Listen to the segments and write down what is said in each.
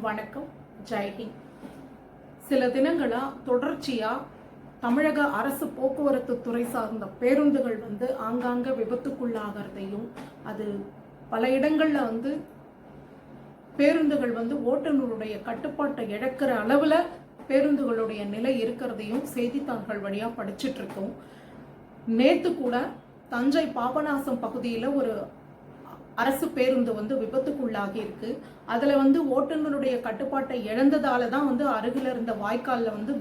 வணக்கம். ஜெய்ஹிந்த் சில தினங்களா தொடர்ச்சியா தமிழக அரசு போக்குவரத்து துறை சார்ந்த பேருந்துகள் வந்து ஆங்காங்க விபத்துக்குள்ளாகிறதையும் அது பல இடங்கள்ல வந்து பேருந்துகள் வந்து ஓட்டுநருடைய கட்டுப்பாட்டை இழக்கிற அளவுல பேருந்துகளுடைய நிலை இருக்கிறதையும் செய்தித்தாள்கள் வழியா படிச்சிட்டு இருக்கோம் நேத்து கூட தஞ்சை பாபநாசம் பகுதியில் ஒரு அரசு பேருந்து வந்து விபத்துக்குள்ளாகி இருக்கு அதுல வந்து ஓட்டுநருடைய கட்டுப்பாட்டை இழந்ததால தான் வந்து அருகில் இருந்த வாய்க்காலில் வந்து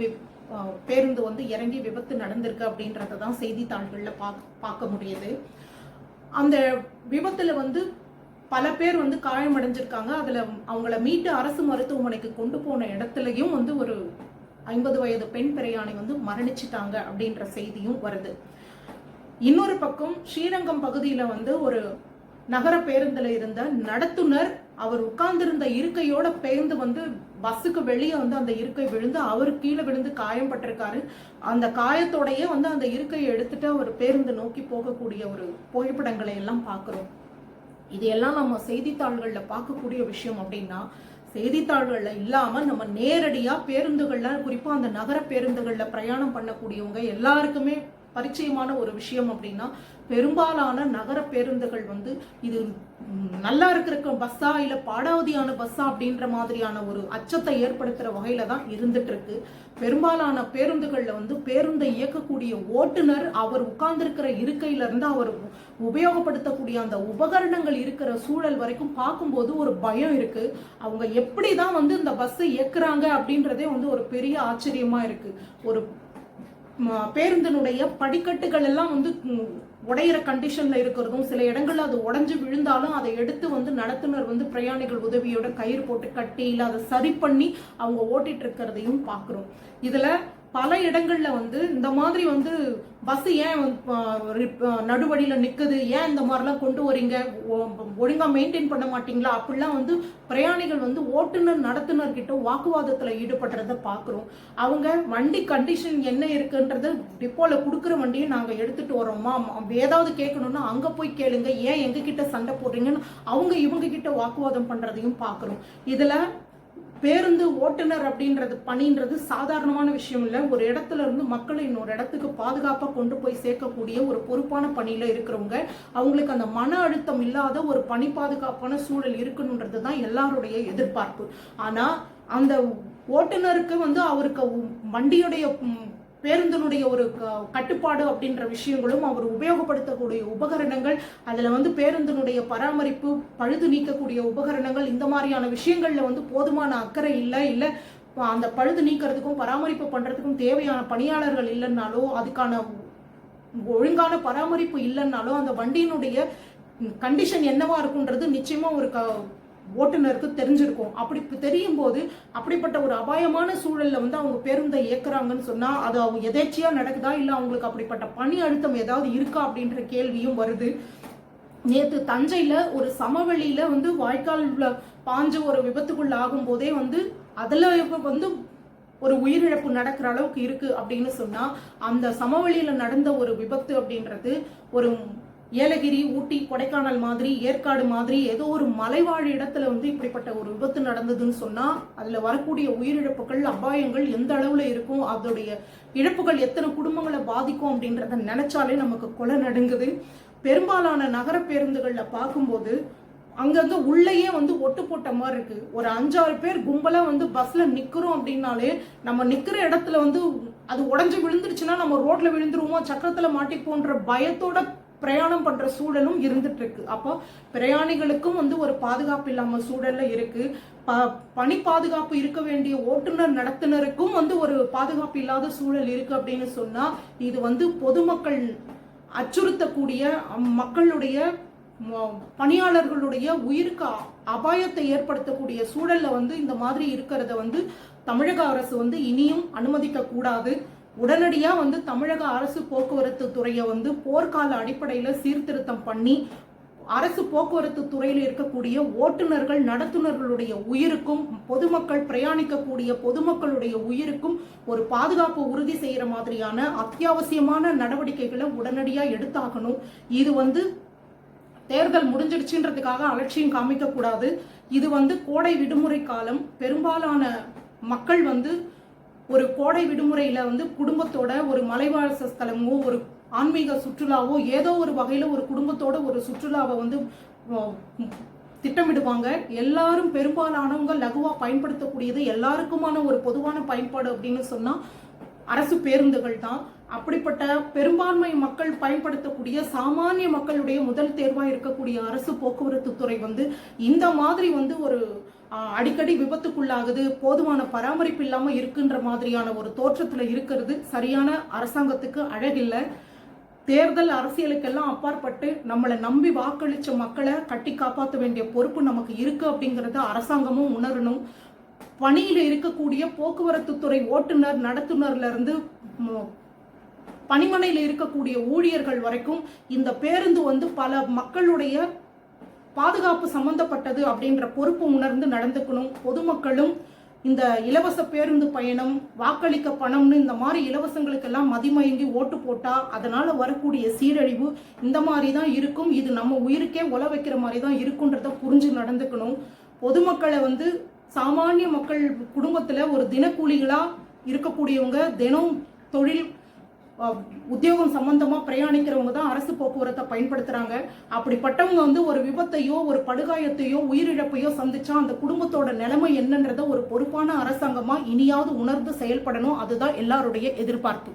பேருந்து வந்து இறங்கி விபத்து நடந்திருக்கு அப்படின்றத தான் செய்தித்தாள்களில் பா பார்க்க முடியுது. அந்த விபத்துல வந்து பல பேர் வந்து காயமடைஞ்சிருக்காங்க. அதுல அவங்கள மீட்டு அரசு மருத்துவமனைக்கு கொண்டு போன இடத்துலயும் வந்து ஒரு ஐம்பது வயது பெண் பிரயாணி வந்து மரணிச்சிட்டாங்க அப்படின்ற செய்தியும் வருது. இன்னொரு பக்கம் ஸ்ரீரங்கம் பகுதியில் வந்து ஒரு நகர பேருந்துல இருந்த நடத்துனர் அவர் உட்கார்ந்திருந்த இருக்கையோட பேருந்து வந்து பஸ்ஸுக்கு வெளியே வந்து அந்த இருக்கை விழுந்து அவர் கீழே விழுந்து காயம் பட்டிருக்காரு. அந்த காயத்தோடையே வந்து அந்த இருக்கையை எடுத்துட்டு அவர் பேருந்து நோக்கி போகக்கூடிய ஒரு புகைப்படங்களை எல்லாம் பார்க்குறோம். இது எல்லாம் நம்ம செய்தித்தாள்களில் பார்க்கக்கூடிய விஷயம் அப்படின்னா செய்தித்தாள்களில் இல்லாமல் நம்ம நேரடியாக பேருந்துகளில் குறிப்பாக அந்த நகர பேருந்துகளில் பிரயாணம் பண்ணக்கூடியவங்க எல்லாருக்குமே பரிச்சயமான ஒரு விஷயம் அப்படின்னா பெரும்பாலான நகர பேருந்துகள் வந்து இது நல்லா இருக்கிற பஸ்ஸா இல்ல பாடாவதியான பஸ்ஸா அப்படின்ற மாதிரியான ஒரு அச்சத்தை ஏற்படுத்துற வகையில தான் இருந்துட்டு இருக்கு பெரும்பாலான பேருந்துகள்ல வந்து பேருந்தை இயக்கக்கூடிய ஓட்டுநர் அவர் உட்கார்ந்திருக்கிற இருக்கையில இருந்து அவர் உபயோகப்படுத்தக்கூடிய அந்த உபகரணங்கள் இருக்கிற சூழல் வரைக்கும் பார்க்கும்போது ஒரு பயம் இருக்கு. அவங்க எப்படி தான் வந்து இந்த பஸ்ஸை இயக்குறாங்க அப்படின்றதே வந்து ஒரு பெரிய ஆச்சரியமா இருக்கு. ஒரு பேருந்தினுடைய படிக்கட்டுகள் எல்லாம் வந்து உடையிற கண்டிஷன்ல இருக்கிறதும் சில இடங்கள்ல அது உடஞ்சு விழுந்தாலும் அதை எடுத்து வந்து நடத்துனர் வந்து பிரயாணிகள் உதவியோட கயிறு போட்டு கட்டி இல்லை அதை சரி பண்ணி அவங்க ஓட்டிட்டு இருக்கிறதையும் பார்க்குறோம். இதுல பல இடங்கள்ல வந்து இந்த மாதிரி வந்து பஸ் ஏன் வந்து, ரிப்- நிக்குது? ஏன் இந்த மாதிரிலாம் கொண்டு வரீங்க ஒ- ஒழுங்கா மெயின்டைன் பண்ண மாட்டீங்களா? அப்படிலாம் வந்து பிரயாணிகள் வந்து ஓட்டுநர் நடத்துனர் கிட்ட வாக்குவாதத்துல ஈடுபடுறத பாக்குறோம். அவங்க வண்டி கண்டிஷன் என்ன இருக்குன்றது டிப்போல கொடுக்குற வண்டியை நாங்க எடுத்துட்டு வரோமா ஏதாவது கேட்கணும்னா அங்க போய் கேளுங்க. ஏன் எங்க கிட்ட சண்டை போடுறீங்கன்னு அவங்க இவங்க கிட்ட வாக்குவாதம் பண்றதையும் பாக்குறோம். இதுல பேருந்து ஓட்டுநர் அப்படின்றது பணின்றது சாதாரணமான விஷயம் இல்லை. ஒரு இடத்துல இருந்து மக்களை இன்னொரு இடத்துக்கு பாதுகாப்பாக கொண்டு போய் சேர்க்கக்கூடிய ஒரு பொறுப்பான பணியில் இருக்கிறவங்க அவங்களுக்கு அந்த மன அழுத்தம் இல்லாத ஒரு பணி பாதுகாப்பான சூழல் இருக்கணுன்றது தான் எல்லாருடைய எதிர்பார்ப்பு. ஆனால் அந்த ஓட்டுநருக்கு வந்து அவருக்கு வண்டியுடைய பேருந்தினுடைய ஒரு க- கட்டுப்பாடு அப்படின்ற விஷயங்களும் அவர் உபயோகப்படுத்தக்கூடிய உபகரணங்கள் அதில் வந்து பேருந்தினுடைய பராமரிப்பு பழுது நீக்கக்கூடிய உபகரணங்கள் இந்த மாதிரியான விஷயங்களில் வந்து போதுமான அக்கறை இல்லை இல்லை அந்த பழுது நீக்கிறதுக்கும் பராமரிப்பு பண்ணுறதுக்கும் தேவையான பணியாளர்கள் இல்லைன்னாலோ அதுக்கான ஒழுங்கான பராமரிப்பு இல்லைன்னாலோ அந்த வண்டியினுடைய கண்டிஷன் என்னவா இருக்குன்றது நிச்சயமா ஒரு க ஓட்டுநருக்கு தெரிஞ்சிருக்கும். அப்படி தெரியும் போது அப்படிப்பட்ட ஒரு அபாயமான சூழல்ல வந்து அவங்க பேருந்தை இயக்குறாங்கன்னு சொன்னா அது அவங்க எதேச்சியா நடக்குதா? இல்ல அவங்களுக்கு அப்படிப்பட்ட பணி அழுத்தம் ஏதாவது இருக்கா? அப்படின்ற கேள்வியும் வருது. நேத்து தஞ்சையில ஒரு சமவெளியில வந்து வாய்க்கால்ல பாஞ்சு ஒரு விபத்துக்குள்ள ஆகும் போதே வந்து அதுல வந்து ஒரு உயிரிழப்பு நடக்கிற அளவுக்கு இருக்கு அப்படின்னு சொன்னா அந்த சமவெளியில நடந்த ஒரு விபத்து அப்படின்றது ஒரு ஏலகிரி ஊட்டி கொடைக்கானல் மாதிரி ஏற்காடு மாதிரி ஏதோ ஒரு மலைவாழ் இடத்துல வந்து இப்படிப்பட்ட ஒரு விபத்து நடந்ததுன்னு சொன்னா அதுல வரக்கூடிய உயிரிழப்புகள் அபாயங்கள் எந்த அளவுல இருக்கும் அதோடைய இழப்புகள் எத்தனை குடும்பங்களை பாதிக்கும் அப்படின்றத நினைச்சாலே நமக்கு கொலை நடுங்குது. பெரும்பாலான நகர பேருந்துகள்ல பார்க்கும்போது அங்கங்கே உள்ளேயே வந்து ஒட்டு போட்ட மாதிரி இருக்கு. ஒரு அஞ்சாறு பேர் கும்பலா வந்து பஸ்ல நிக்கிறோம் அப்படின்னாலே நம்ம நிக்கிற இடத்துல வந்து அது உடைஞ்சு விழுந்துருச்சுன்னா நம்ம ரோட்ல விழுந்துருவோம் சக்கரத்துல மாட்டிப்போன்ற பயத்தோட பிரயாணம் பண்ற சூழலும் இருந்துட்டு இருக்கு அப்போ பிரயாணிகளுக்கும் வந்து ஒரு பாதுகாப்பு இல்லாம சூழல்ல இருக்கு. ப- பணி பாதுகாப்பு இருக்க வேண்டிய ஓட்டுநர் நடத்துனருக்கும் வந்து ஒரு பாதுகாப்பு இல்லாத சூழல் இருக்கு அப்படின்னு சொன்னா இது வந்து பொதுமக்கள் அச்சுறுத்தக்கூடிய அம், மக்களுடைய பணியாளர்களுடைய உயிருக்கு அபாயத்தை ஏற்படுத்தக்கூடிய சூழல்ல வந்து இந்த மாதிரி இருக்கிறத வந்து தமிழக அரசு வந்து இனியும் அனுமதிக்க கூடாது. உடனடியாக வந்து தமிழக அரசு போக்குவரத்து துறையை வந்து போர்க்கால அடிப்படையில் சீர்திருத்தம் பண்ணி அரசு போக்குவரத்து துறையில் இருக்கக்கூடிய ஓட்டுநர்கள் நடத்துனர்களுடைய உயிருக்கும் பொதுமக்கள் பிரயாணிக்கக்கூடிய பொதுமக்களுடைய உயிருக்கும் ஒரு பாதுகாப்பு உறுதி செய்கிற மாதிரியான அத்தியாவசியமான நடவடிக்கைகளை உடனடியாக எடுத்தாகணும். இது வந்து தேர்தல் முடிஞ்சிடுச்சுன்றதுக்காக அலட்சியம் காமிக்கக்கூடாது. இது வந்து கோடை விடுமுறை காலம். பெரும்பாலான மக்கள் வந்து ஒரு கோடை விடுமுறையில வந்து குடும்பத்தோட ஒரு மலைவாச ஸ்தலமோ ஒரு ஆன்மீக சுற்றுலாவோ ஏதோ ஒரு வகையில ஒரு குடும்பத்தோட ஒரு சுற்றுலாவை வந்து திட்டமிடுவாங்க. எல்லாரும் பெரும்பாலானவங்க லகுவாக பயன்படுத்தக்கூடியது எல்லாருக்குமான ஒரு பொதுவான பயன்பாடு அப்படின்னு சொன்னா அரசு பேருந்துகள் தான். அப்படிப்பட்ட பெரும்பான்மை மக்கள் பயன்படுத்தக்கூடிய சாமானிய மக்களுடைய முதல் தேர்வாக இருக்கக்கூடிய அரசு போக்குவரத்து துறை வந்து இந்த மாதிரி வந்து ஒரு அடிக்கடி விபத்துக்குள்ளாகுது போதுமான பராமரிப்பு இல்லாமல் இருக்குன்ற மாதிரியான ஒரு தோற்றத்தில் இருக்கிறது. சரியான அரசாங்கத்துக்கு அழகில்லை. தேர்தல் அரசியலுக்கெல்லாம் அப்பாற்பட்டு நம்மளை நம்பி வாக்களித்த மக்களை கட்டி காப்பாற்ற வேண்டிய பொறுப்பு நமக்கு இருக்கு அப்படிங்கிறத அரசாங்கமும் உணரணும். பணியில் இருக்கக்கூடிய போக்குவரத்து துறை ஓட்டுநர் நடத்துனர்லேருந்து பணிமனையில் இருக்கக்கூடிய ஊழியர்கள் வரைக்கும் இந்த பேருந்து வந்து பல மக்களுடைய பாதுகாப்பு சம்பந்தப்பட்டது அப்படின்ற பொறுப்பு உணர்ந்து நடந்துக்கணும். பொதுமக்களும் இந்த இலவச பேருந்து பயணம் வாக்களிக்க பணம்னு இந்த மாதிரி இலவசங்களுக்கெல்லாம் மதிமயங்கி ஓட்டு போட்டால் அதனால் வரக்கூடிய சீரழிவு இந்த மாதிரி தான் இருக்கும். இது நம்ம உயிருக்கே உல வைக்கிற மாதிரி தான் இருக்குன்றத புரிஞ்சு நடந்துக்கணும். பொதுமக்களை வந்து சாமானிய மக்கள் குடும்பத்தில் ஒரு தினக்கூலிகளாக இருக்கக்கூடியவங்க தினம் தொழில் உத்தியோகம் சம்பந்தமா பிரயாணிக்கிறவங்க தான் அரசு போக்குவரத்தை பயன்படுத்துறாங்க. அப்படிப்பட்டவங்க வந்து ஒரு விபத்தையோ ஒரு படுகாயத்தையோ உயிரிழப்பையோ சந்திச்சா அந்த குடும்பத்தோட நிலைமை என்னன்றத ஒரு பொறுப்பான அரசாங்கமா இனியாவது உணர்ந்து செயல்படணும். அதுதான் எல்லாருடைய எதிர்பார்ப்பு.